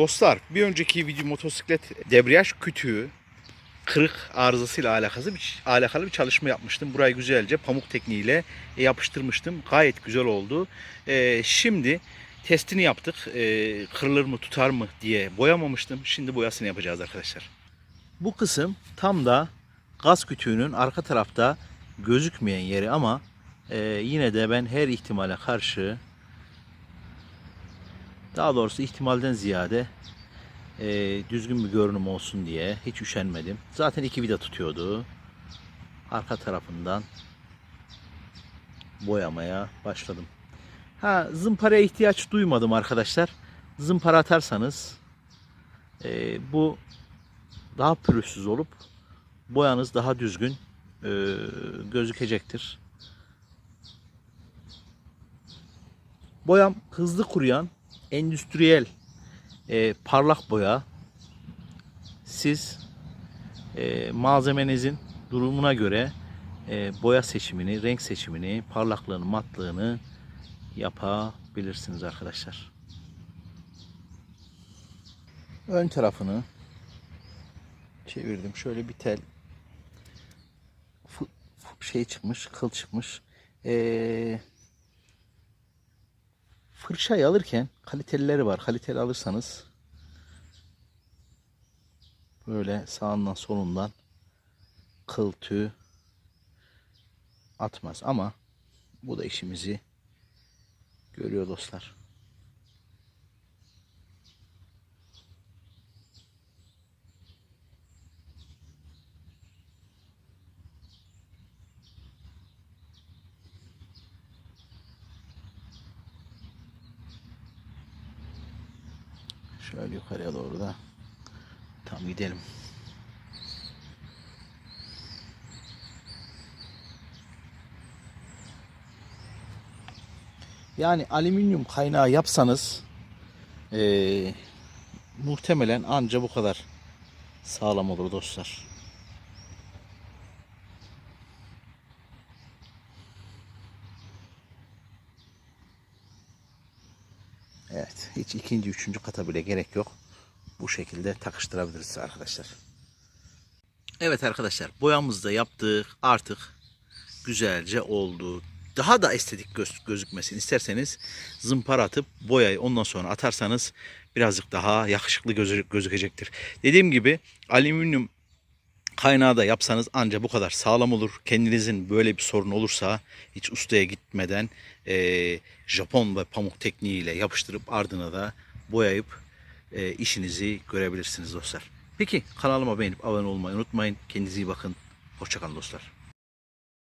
Dostlar bir önceki video motosiklet debriyaj kütüğü kırık arızasıyla alakalı bir, alakalı bir çalışma yapmıştım. Burayı güzelce pamuk tekniğiyle e, yapıştırmıştım. Gayet güzel oldu. E, şimdi testini yaptık. E, kırılır mı tutar mı diye boyamamıştım. Şimdi boyasını yapacağız arkadaşlar. Bu kısım tam da gaz kütüğünün arka tarafta gözükmeyen yeri ama e, yine de ben her ihtimale karşı daha doğrusu ihtimalden ziyade e, düzgün bir görünüm olsun diye hiç üşenmedim. Zaten iki vida tutuyordu. Arka tarafından boyamaya başladım. Ha zımparaya ihtiyaç duymadım arkadaşlar. Zımpara atarsanız e, bu daha pürüzsüz olup boyanız daha düzgün e, gözükecektir. Boyam hızlı kuruyan endüstriyel e, parlak boya. Siz e, malzemenizin durumuna göre e, boya seçimini, renk seçimini, parlaklığını, matlığını yapabilirsiniz arkadaşlar. Ön tarafını çevirdim. Şöyle bir tel şey çıkmış, kıl çıkmış. Ee, fırçayı alırken kalitelileri var. Kaliteli alırsanız böyle sağından solundan kıl tüy atmaz ama bu da işimizi görüyor dostlar. Şöyle yukarıya doğru da tam gidelim. Yani alüminyum kaynağı yapsanız eee, muhtemelen anca bu kadar sağlam olur dostlar. Evet, hiç ikinci, üçüncü kata bile gerek yok. Bu şekilde takıştırabiliriz arkadaşlar. Evet arkadaşlar, boyamızı da yaptık. Artık güzelce oldu. Daha da estetik göz, gözükmesini isterseniz zımpara atıp boyayı ondan sonra atarsanız birazcık daha yakışıklı gözü- gözükecektir. Dediğim gibi alüminyum kaynağı da yapsanız anca bu kadar sağlam olur. Kendinizin böyle bir sorun olursa hiç ustaya gitmeden eee, Japon ve pamuk tekniğiyle yapıştırıp ardına da boyayıp eee, işinizi görebilirsiniz dostlar. Peki kanalıma beğenip abone olmayı unutmayın. Kendinize iyi bakın. Hoşçakalın dostlar.